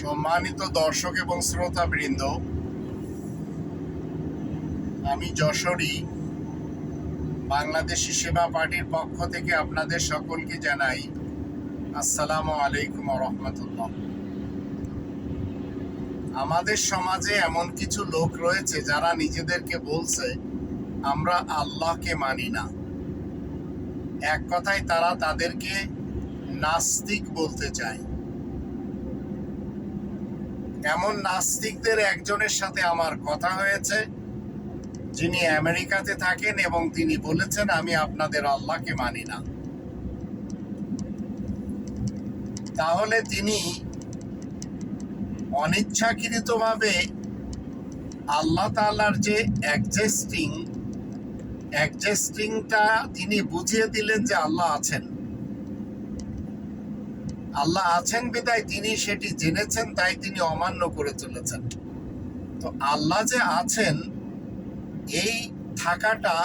সম্মানিত দর্শক এবং শ্রোতা বৃন্দ আমি যশোরী, বাংলাদেশি সেবা পার্টির পক্ষ থেকে আপনাদের সকলকে জানাই আসসালামু আলাইকুম রহমতুল্লাহ আমাদের সমাজে এমন কিছু লোক রয়েছে যারা নিজেদেরকে বলছে, আমরা আল্লাহকে মানি না। এক কথায় তারা তাদেরকে নাস্তিক বলতে চায়। এমন নাস্তিকদের একজনের সাথে আমার কথা হয়েছে, যিনি আমেরিকাতে থাকেন এবং তিনি বলেছেন, আমি আপনাদের আল্লাহকে মানি না। তাহলে তিনি অনিচ্ছাকৃতভাবে আল্লাহ তাআলার যে অ্যাডজাস্টিং অ্যাডজাস্টিংটা তিনি বুঝিয়ে দিলেন যে আল্লাহ আছেন। আল্লাহ আছেন বিদায়, তিনি সেটি জেনেছেন, তাই তিনি অমান্য করে চলেছেন। তো আল্লাহ যে আছেন, এই থাকাটা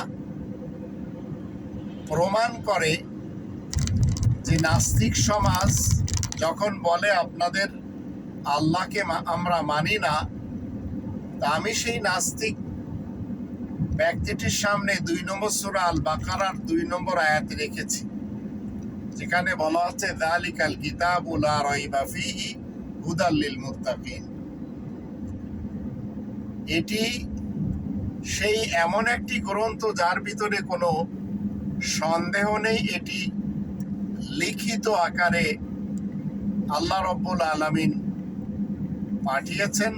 প্রমাণ করে যে নাস্তিক সমাজ যখন বলে আপনাদের আল্লাহকে আমরা মানি না, তা আমি সেই নাস্তিক ব্যক্তিটির সামনে দুই নম্বর সুরা আল বাকারার দুই নম্বর আয়াত রেখেছি। যেখানে বলা হচ্ছে দালিকাল কিতাবুল রাইবা ফিহি হুদাল্লিল মুত্তাকিন। এটি সেই এমন একটি গ্রন্থ যার ভিতরে কোনো সন্দেহ নেই। এটি লিখিত আকারে আল্লাহ রব্বুল আলামিন পাঠিয়েছেন।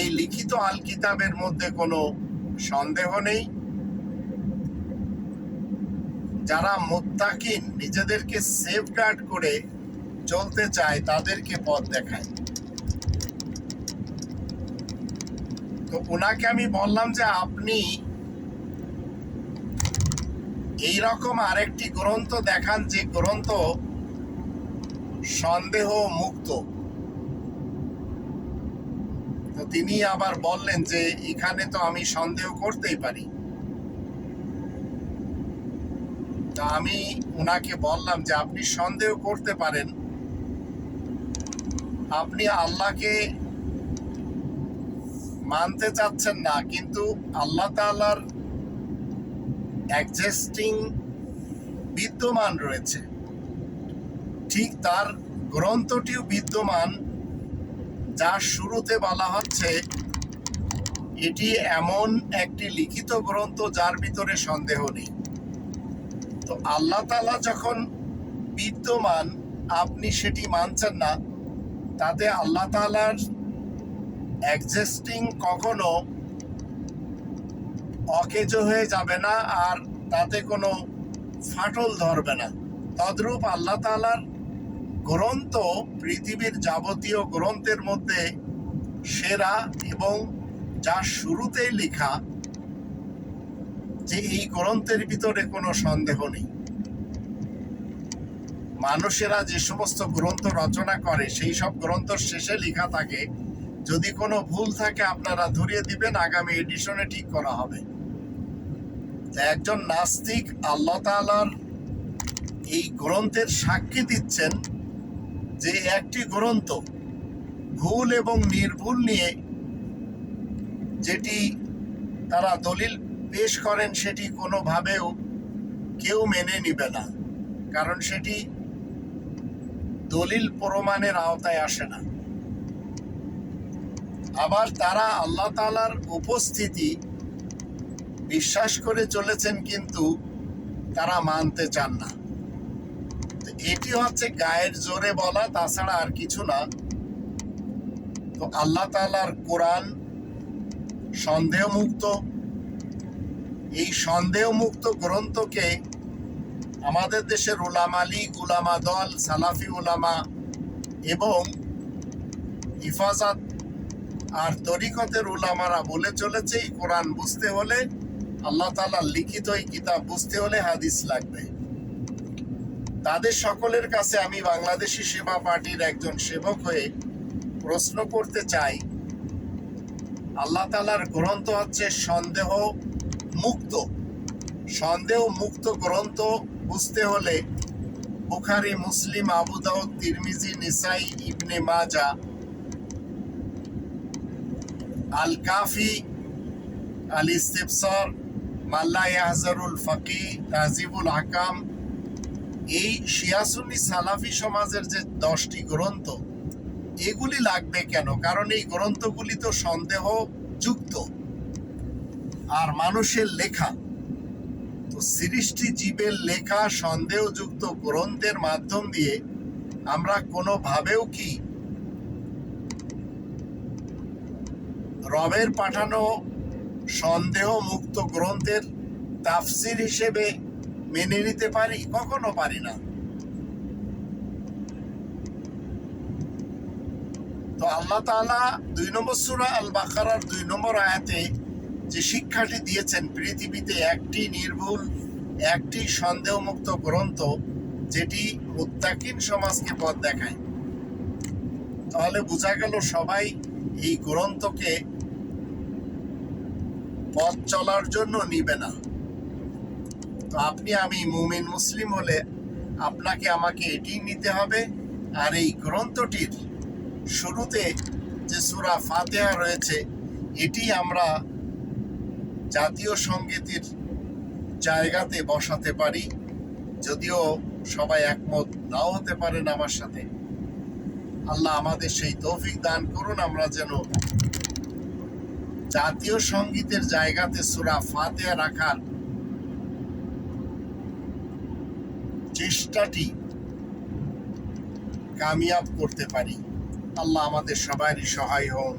এই লিখিত আল কিতাবের মধ্যে কোনো সন্দেহ নেই। যারা মোত্তাকিন নিজেদেরকে সেফগার্ড করে চলতে চায়, তাদেরকে পথ দেখায়। তো ওনাকে আমি বললাম যে আপনি এই রকম আরেকটি গ্রন্থ দেখান, যে গ্রন্থ সন্দেহ মুক্ত। তো তিনি আবার বললেন যে এখানে তো আমি সন্দেহ করতেই পারি। তা আমি ওনাকে বললাম যে আপনি সন্দেহ করতে পারেন। আপনি আল্লাহকে মানতে চাচ্ছেন না, কিন্তু আল্লাহ তাআলার এক্সিস্টিং বিদ্যমান রয়েছে। ঠিক তার গ্রন্থটিও বিদ্যমান, যার শুরুতে বলা হচ্ছে, এটি এমন একটি লিখিত গ্রন্থ যার ভিতরে সন্দেহ নেই। তো আল্লাহ তাআলা যখন বিদ্যমান, আপনি সেটি মানছেন না। তাতে আল্লাহ তাআলার এক্সিস্টিং কখনো অকেজো হয়ে যাবে না আর তাতে কোনো ফাটল ধরবে না। তদ্রূপ আল্লাহ তাআলার গ্রন্থ পৃথিবীর যাবতীয় গ্রন্থের মধ্যে সেরা এবং যার শুরুতেই লেখা যে এই গ্রন্থের ভিতরে কোনো সন্দেহ নেই। মানুষেরা যে সমস্ত গ্রন্থ রচনা করে, সেই সব গ্রন্থ শেষে লেখা থাকে, যদি কোনো ভুল থাকে আপনারা ধরিয়ে দিবেন, আগামী এডিশনে ঠিক করা হবে। একজন নাস্তিক আল্লাহ তাআলার এই গ্রন্থের সাক্ষী দিচ্ছেন যে একটি গ্রন্থ ভুল এবং নির্ভুল নিয়ে যেটি তারা দলিল পেশ করেন সেটি কোনোভাবেও কেউ মেনে নিবে না, কারণ সেটি দলিল প্রমাণের আওতায় আসে না। আবার তারা আল্লাহ তাআলার উপস্থিতি বিশ্বাস করে চলেছেন, কিন্তু তারা মানতে চান না। এটি হচ্ছে গায়ের জোরে বলা, তাছাড়া আর কিছু না। তো আল্লাহ তাআলার কোরআন সন্দেহমুক্ত এই সন্দেহমুক্ত গ্রন্থকে আমাদের দেশের উলামা লীগ, উলামা দল, সালাফি উলামা এবং হিফাজত আর তরিকতের উলামারা বলে চলেছে এই কোরআন বুঝতে হলে, আল্লাহ তাআলার লিখিত এই কিতাব বুঝতে হলে হাদিস লাগবে। তাদের সকলের কাছে আমি বাংলাদেশি সেবা পার্টির একজন সেবক হয়ে প্রশ্ন করতে চাই, আল্লাহ তাআলার গ্রন্থ হচ্ছে সন্দেহ মুক্ত। সন্দেহ মুক্ত গ্রন্থ বুঝতে হলে বুখারি, মুসলিম, আবু দাউদ, তিরমিজি, নিসাই, ইবনে মাজা আল কাফি আল ইস্তিফসার মাল্লা ইয়াহজারুল ফাকি তাজিবুল হাকাম। এই শিয়াসুন্নি সালাফি সমাজের যে দশটি গ্রন্থ, এগুলি লাগবে কেন? কারণ এই গ্রন্থগুলি তো সন্দেহ যুক্ত আর মানুষের লেখা। তো সৃষ্টি জীবের লেখা সন্দেহযুক্ত গ্রন্থের মাধ্যম দিয়ে আমরা কোনোভাবেও কি রবের পাঠানো সন্দেহ মুক্ত গ্রন্থের তাফসির হিসেবে মেনে নিতে পারি? কখনো পারি না। তো আল্লাহ তাআলা দুই নম্বর সুরা আল বাকারার দুই নম্বর আয়াতে যে শিক্ষাটি দিয়েছেন পৃথিবীতে একটি নির্ভুল, একটি সন্দেহমুক্ত গ্রন্থ যেটি মুত্তাকিন সমাজকে পথ দেখায়। তাহলে বোঝা গেল সবাই এই গ্রন্থকে পথ চলার জন্য নিবে না। তো আপনি, আমি মুমিন মুসলিম হলে আপনাকে, আমাকে এটি নিতে হবে। আর এই গ্রন্থটির শুরুতে যে সূরা ফাতিহা রয়েছে, এটি আমরা জাতীয় সঙ্গীতের জায়গাতে বসাতে পারি, যদিও সবাই একমত নাও হতে পারেন আমার সাথে। আল্লাহ আমাদের সেই তৌফিক দান করুন, আমরা যেন জাতীয় সঙ্গীতের জায়গাতে সুরা ফাতেহা রাখার চেষ্টাটি কামিয়াব করতে পারি। আল্লাহ আমাদের সবারই সহায় হন।